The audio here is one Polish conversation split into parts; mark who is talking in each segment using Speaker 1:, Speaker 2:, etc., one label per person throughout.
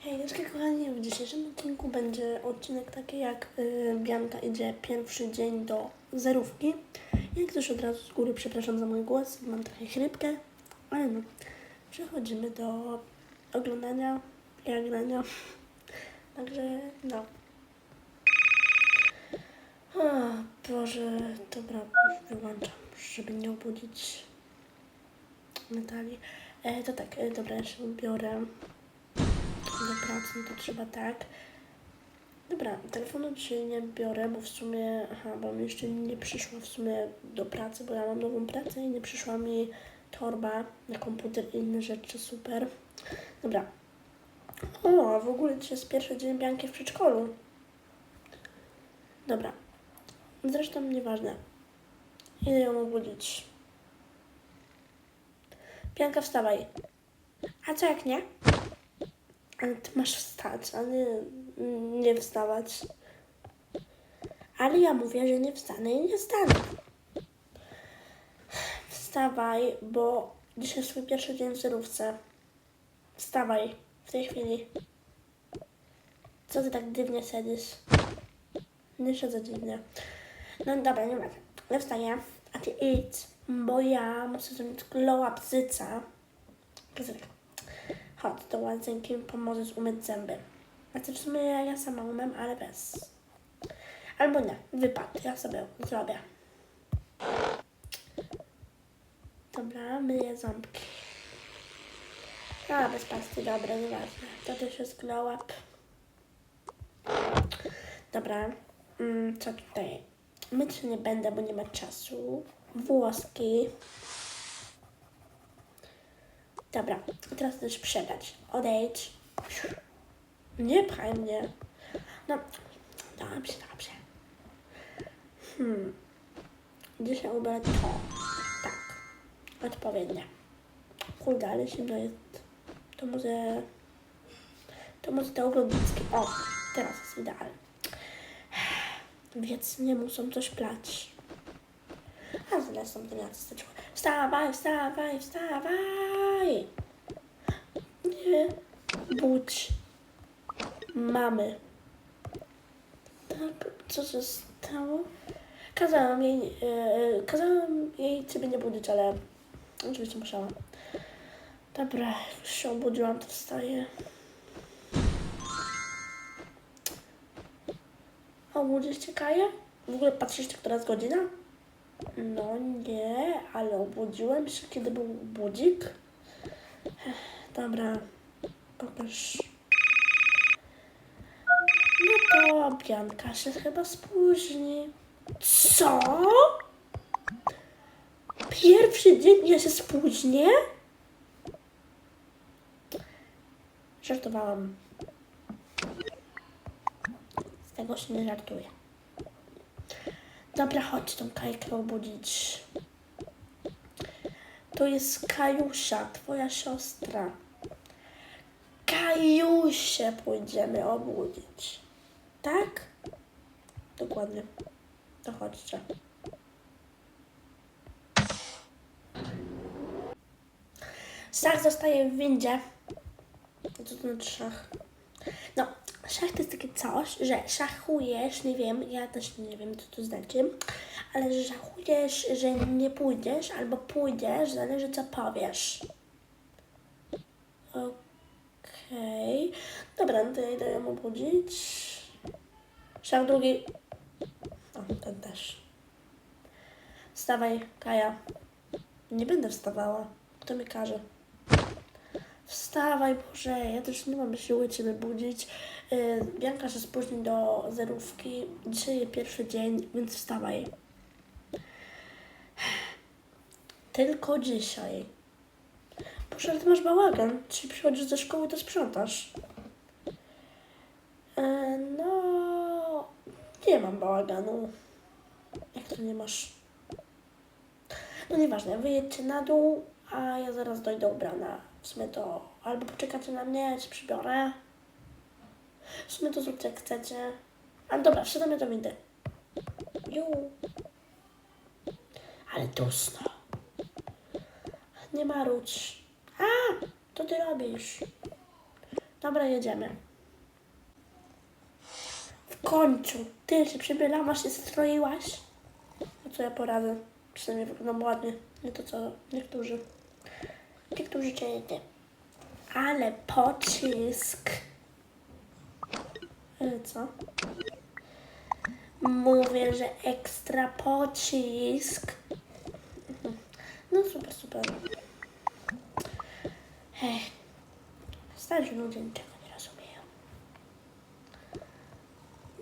Speaker 1: Hejeczka kochani, w dzisiejszym odcinku będzie odcinek taki jak y, Bianka idzie pierwszy dzień do zerówki. Jak też od razu z góry przepraszam za mój głos, mam trochę chrypkę, ale no, przechodzimy do oglądania i grania. Także no. O, Boże, dobra, już wyłączam, żeby nie obudzić Natalii. E, to tak, e, dobra, ja się ubiorę do pracy, no to trzeba tak. Dobra, telefonu dzisiaj nie biorę, bo w sumie, aha, bo mi jeszcze nie przyszła w sumie do pracy, bo ja mam nową pracę i nie przyszła mi torba na komputer i inne rzeczy, super. Dobra. O, a w ogóle dzisiaj jest pierwszy dzień Bianki w przedszkolu. Dobra. Zresztą nieważne. Idę ją obudzić. Bianka, wstawaj. A co jak nie? Ale ty masz wstać, a nie, nie wstawać. Ale ja mówię, że nie wstanę i nie wstanę. Wstawaj, bo dzisiaj jest swój pierwszy dzień w zerówce. Wstawaj w tej chwili. Co ty tak dziwnie siedzisz? Nie siedzę dziwnie. No dobra, nie ma. Ja wstaję, a ty idź, bo ja muszę zrobić glow up zyca. Chodź do łazienki, pomożesz umyć zęby. Znaczy w sumie ja, sama umiem, ale bez. Albo nie, wypad, ja sobie zrobię. Dobra, myję ząbki. A, bez pasty, dobra, nieważne. To też jest glow up. Dobra, mm, co tutaj? Myć nie będę, bo nie ma czasu. Włoski. Dobra, teraz też przebrać. Odejdź. Nie pchaj mnie. No, dobrze, dobrze. Hmm. Dzisiaj ubrać to. Tak. Odpowiednie. Kurde, ale zimno jest. To może... To może te ogrodnickie. O, teraz jest idealnie. Więc nie muszą coś plać. A to miasto styczło. Wstawaj, wstawaj, wstawaj! Nie budź mamy. Tak, co się stało? Kazałam jej, e, kazałam jej ciebie nie budzić, ale oczywiście musiałam. Dobra, już się obudziłam, to wstaję. Obudzisz cię, Kaja? W ogóle patrzysz, która jest godzina? No nie, ale obudziłem się, kiedy był budzik. Dobra, pokaż. No to Bianka się chyba spóźni. Co? Pierwszy dzień ja się spóźnię? Żartowałam. Z tego się nie żartuje. Dobra, chodź tą Kajkę obudzić. To jest Kajusia, twoja siostra. Kajusię pójdziemy obudzić. Tak? Dokładnie. To chodźcie. Szach zostaje w windzie. To znaczy szach? Szach to jest takie coś, że szachujesz, nie wiem, ja też nie wiem, co to znaczy, ale że szachujesz, że nie pójdziesz albo pójdziesz, zależy co powiesz. Okej. Dobra, no to ja idę ją obudzić. Szach drugi. O, ten też. Wstawaj, Kaja. Nie będę wstawała. Kto mi każe? Wstawaj, Boże, ja też nie mam siły Ciebie budzić. Yy, Bianka się spóźni do zerówki. Dzisiaj jest pierwszy dzień, więc wstawaj. Tylko dzisiaj. Boże, ale Ty masz bałagan. Czy przychodzisz do szkoły, to sprzątasz. Yy, no... Nie mam bałaganu. Jak to nie masz? No nieważne, wyjedźcie na dół, a ja zaraz dojdę ubrana. W sumie to albo poczekacie na mnie, ja się przybiorę. W sumie to zróbcie jak chcecie. Ale dobra, wsiadamy do windy. Ju. Ale dusno. Nie marudź. A, to ty robisz. Dobra, jedziemy. W końcu. Ty się przybylałaś się stroiłaś? No co ja poradzę? Przynajmniej wyglądam ładnie. Nie to co niektórzy. Niektórzy cię nie. Ale pocisk. E, Co? Mówię, że ekstra pocisk. No super, super. Ech. Starzy ludzie niczego nie rozumieją.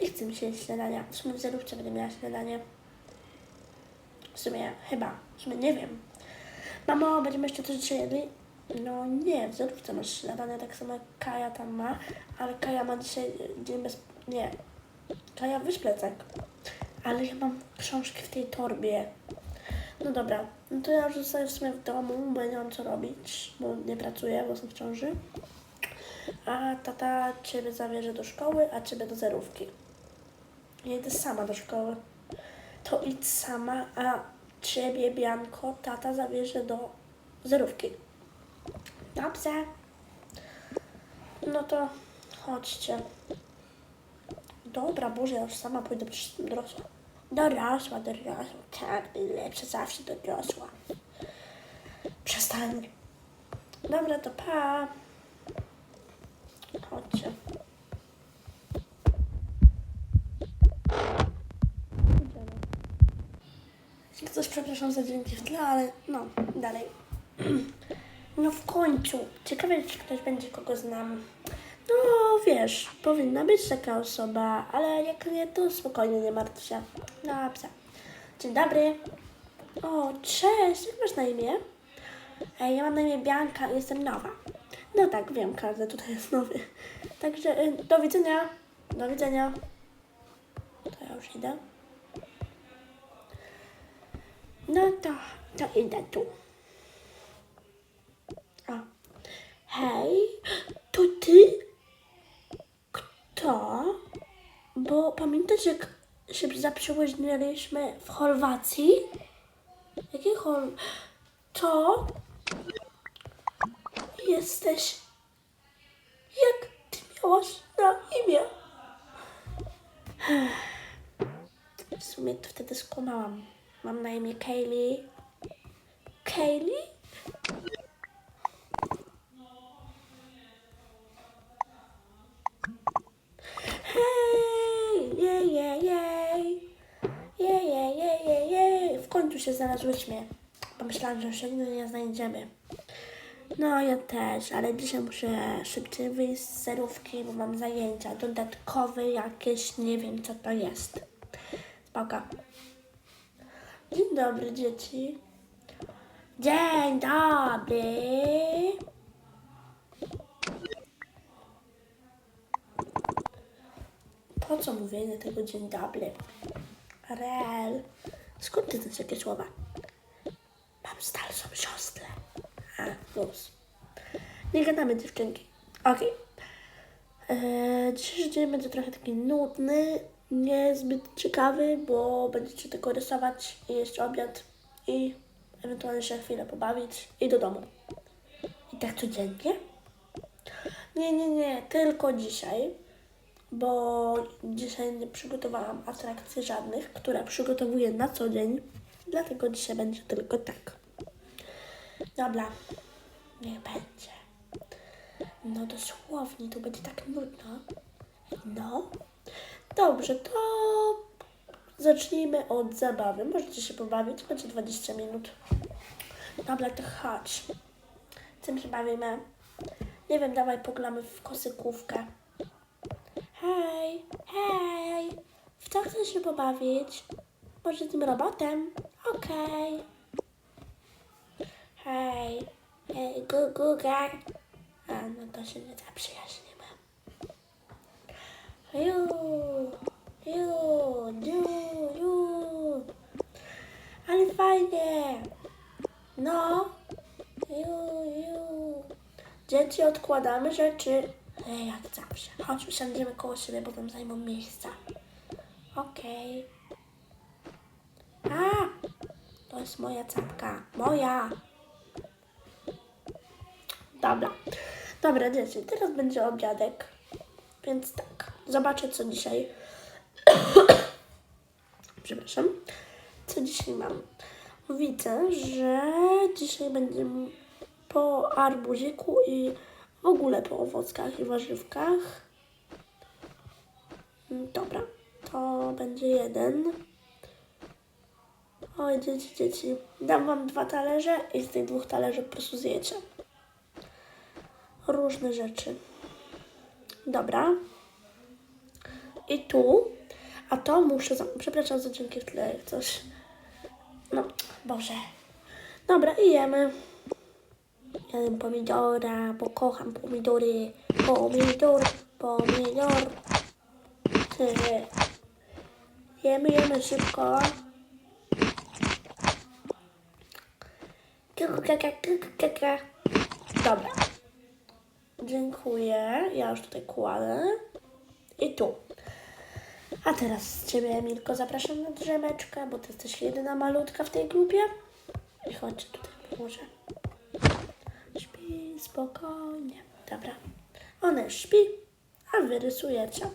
Speaker 1: Nie chcę mi się jeść śniadania. W sumie w zerówce będę miała śniadanie. W sumie chyba. W sumie nie wiem. Mamo, będziemy jeszcze coś dzisiaj jedli? No nie, w zerówce masz śniadanie, tak samo jak Kaja tam ma, ale Kaja ma dzisiaj e, dzień bez... Nie. Kaja weź plecak. Ale ja mam książki w tej torbie. No dobra, no to ja już zostaję w sumie w domu, bo nie mam co robić, bo nie pracuję, bo jestem w ciąży. A tata ciebie zabierze do szkoły, a ciebie do zerówki. Ja idę sama do szkoły. To idź sama, a ciebie, Bianko, tata zabierze do zerówki. Dobrze. No to chodźcie. Dobra, Boże, ja już sama pójdę, przecież jestem dorosła. Dorosła, dorosła. Tak, lepsza zawsze dorosła. Przestań. Dobra, to pa. Chodźcie. Coś, przepraszam za dźwięki w tle, ale no, dalej. No w końcu. Ciekawe, czy ktoś będzie, kogo znam. No wiesz, powinna być taka osoba, ale jak nie, to spokojnie, nie martw się. Dobrze. Dzień dobry. O, cześć, jak masz na imię? Ja mam na imię Bianka jestem nowa. No tak, wiem, każdy tutaj jest nowy. Także y, do widzenia. Do widzenia. To ja już idę. No to, to idę tu. O. Hej, to ty? Kto? Bo pamiętasz, jak się zaprzyjaźniliśmy w Chorwacji? Jaki Chor... To? Jesteś... Jak ty miałaś na imię? W sumie to wtedy skłamałam. Mam na imię Kaylee. Kaylee? Hej! Jej, jej, jej! Jej, jej, jej, jej, jej! W końcu się znalazłyśmy. Pomyślałam, że już nigdy nie znajdziemy. No, ja też, ale dzisiaj muszę szybciej wyjść z zerówki, bo mam zajęcia dodatkowe jakieś, nie wiem co to jest. Spoko. Dzień dobry, dzieci. Dzień dobry. Po co mówienie tego dzień dobry? Rel. Skąd ty znasz takie słowa? Mam starszą siostrę. A, luz. Nie gadamy dziewczynki. Okej. Eee, Dzisiejszy dzień będzie trochę taki nudny, niezbyt ciekawy, bo będziecie tylko rysować i jeść obiad i ewentualnie się chwilę pobawić i do domu. I tak codziennie? Nie, nie, nie, tylko dzisiaj, bo dzisiaj nie przygotowałam atrakcji żadnych, które przygotowuję na co dzień, dlatego dzisiaj będzie tylko tak. Dobra, niech będzie. No dosłownie, to będzie tak nudno. No. Dobrze, to zacznijmy od zabawy. Możecie się pobawić, będzie 20 minut. Dobra, to chodź. Czym się bawimy? Nie wiem, dawaj poglamy w kosykówkę. Hej, hej, w co chcesz się pobawić? Może tym robotem? Okej. Hej, hej, gu, guga. A, no to się nie zaprzyjaźnimy. Ju, ju, ju, ju. Ale fajnie. No, ju, ju. Dzieci, odkładamy rzeczy. Ej, jak zawsze. Chodź, usiądziemy koło siebie, bo tam zajmą miejsca. Okej. A, to jest moja czapka. Moja. Dobra. Dobra, dzieci, teraz będzie obiadek. Więc tak, zobaczę co dzisiaj. Przepraszam. Co dzisiaj mam? Widzę, że dzisiaj będzie po arbuziku i w ogóle po owockach i warzywkach. Mm, Dobra, to będzie jeden. Oj, dzieci, dzieci. Dam wam dwa talerze i z tych dwóch talerzy po prostu zjecie. Różne rzeczy. Dobra. I tu. A to muszę... Za... Przepraszam za dźwięki w tle, jak coś. No, Boże. Dobra, i jemy. Pomidora, bo kocham pomidory. Pomidor, pomidor. Jemy, jemy szybko. Kaka, kaka. Dobra. Dziękuję. Ja już tutaj kładę. I tu. A teraz Ciebie, Milko, zapraszam na drzemeczkę, bo Ty jesteś jedyna malutka w tej grupie. I chodź tutaj, może. Spokojnie. Dobra. Ona śpi, a Wy rysujecie.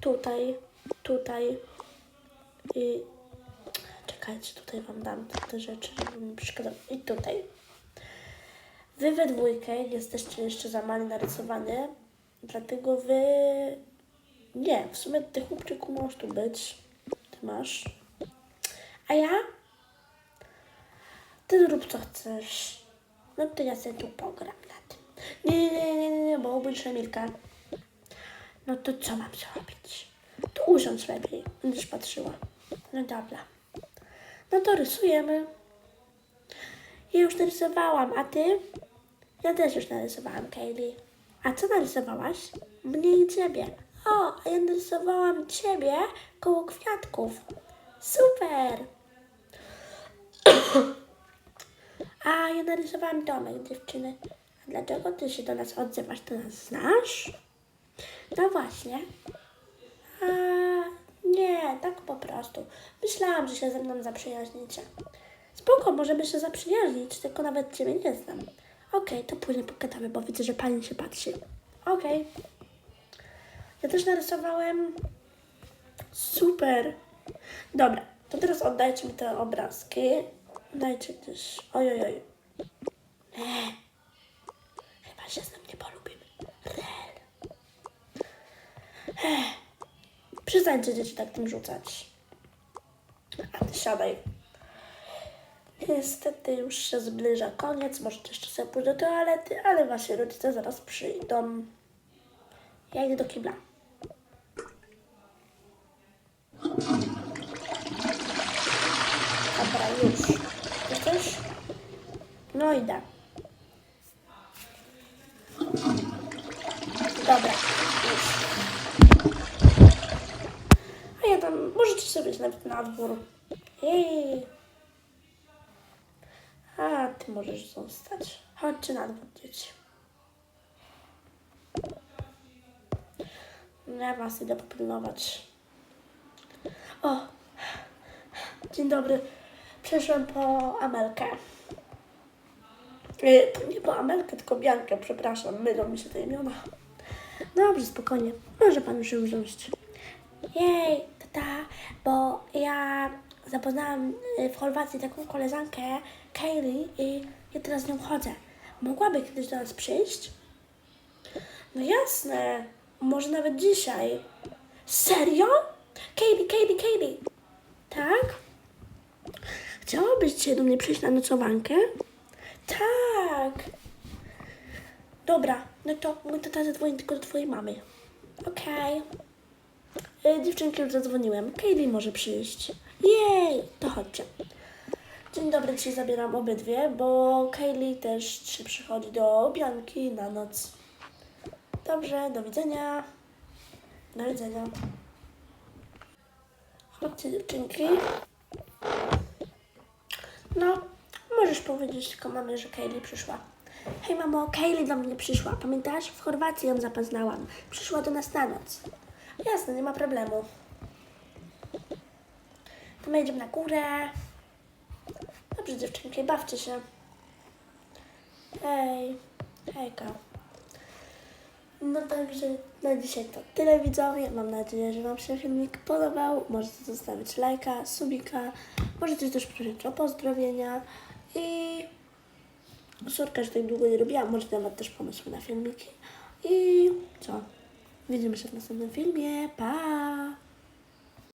Speaker 1: Tutaj, tutaj i... Czekajcie, tutaj Wam dam te, rzeczy, żeby mi. I tutaj. Wy we dwójkę jesteście jeszcze za mali narysowany, dlatego wy... Nie, w sumie ty chłopczyku możesz tu być. Ty masz. A ja? Ty zrób co chcesz. No to ja sobie tu pogram na tym. Nie, nie, nie, nie, nie, bo obejrzę Milka. No to co mam zrobić? To usiądź lepiej, będziesz patrzyła. No dobra. No to rysujemy. Ja już narysowałam, a ty? Ja też już narysowałam, Kaylee. A co narysowałaś? Mnie i ciebie. O, a ja narysowałam ciebie koło kwiatków. Super! A ja narysowałam domek, dziewczyny. A dlaczego ty się do nas odzywasz? Ty nas znasz? No właśnie. A nie, tak po prostu. Myślałam, że się ze mną zaprzyjaźnicie. Spoko, możemy się zaprzyjaźnić, tylko nawet Ciebie nie znam. Okej, to później pogadamy, bo widzę, że Pani się patrzy. Okej. Ja też narysowałem. Super. Dobra, to teraz oddajcie mi te obrazki. Dajcie też. Oj, oj, oj. Chyba się z nim nie polubimy. Rel. Przestańcie dzieci tak tym rzucać. A ty siadaj. Niestety już się zbliża koniec. Możecie jeszcze sobie pójść do toalety, ale wasi rodzice zaraz przyjdą. Ja idę do kibla. Dobra, już. No idę. Dobra, już. A ja tam, możecie sobie nawet na dwór. Jej. A, ty możesz zostać. Chodźcie na dwór, dzieci. Ja was idę popilnować. O! Dzień dobry. Przyszłam po Amelkę. E, nie po Amelkę, tylko Biankę, przepraszam. Mylą mi się te imiona. Dobrze, spokojnie. Może pan już wziąć. Jej, tata, bo ja zapoznałam y, w Chorwacji taką koleżankę, Kaylee, i ja teraz z nią chodzę. Mogłaby kiedyś do nas przyjść? No jasne, może nawet dzisiaj. Serio? Kaylee, Kaylee, Kaylee. Tak? Chciałabyś dzisiaj do mnie przyjść na nocowankę? Tak. Dobra, no to mój tata zadzwoni tylko do twojej mamy. Okej. Y, Dziewczynki już zadzwoniłem. Kaylee może przyjść. Jej, to chodźcie. Dzień dobry, dzisiaj zabieram obydwie, bo Kaylee też przychodzi do Bianki na noc. Dobrze, do widzenia. Do widzenia. Chodźcie dziewczynki. No, możesz powiedzieć tylko mamie, że Kaylee przyszła. Hej mamo, Kaylee do mnie przyszła. Pamiętasz? W Chorwacji ją zapoznałam. Przyszła do nas na noc. Jasne, nie ma problemu. To my jedziemy na górę. Dobrze dziewczynki, bawcie się. Hej. Hejka. No także na dzisiaj to tyle widzowie. Mam nadzieję, że Wam się filmik podobał. Możecie zostawić lajka, subika. Możecie też prosić o pozdrowienia. I Sorka, że tak długo nie robiłam. Możecie nawet też pomysły na filmiki. I co? Widzimy się w następnym filmie. Pa!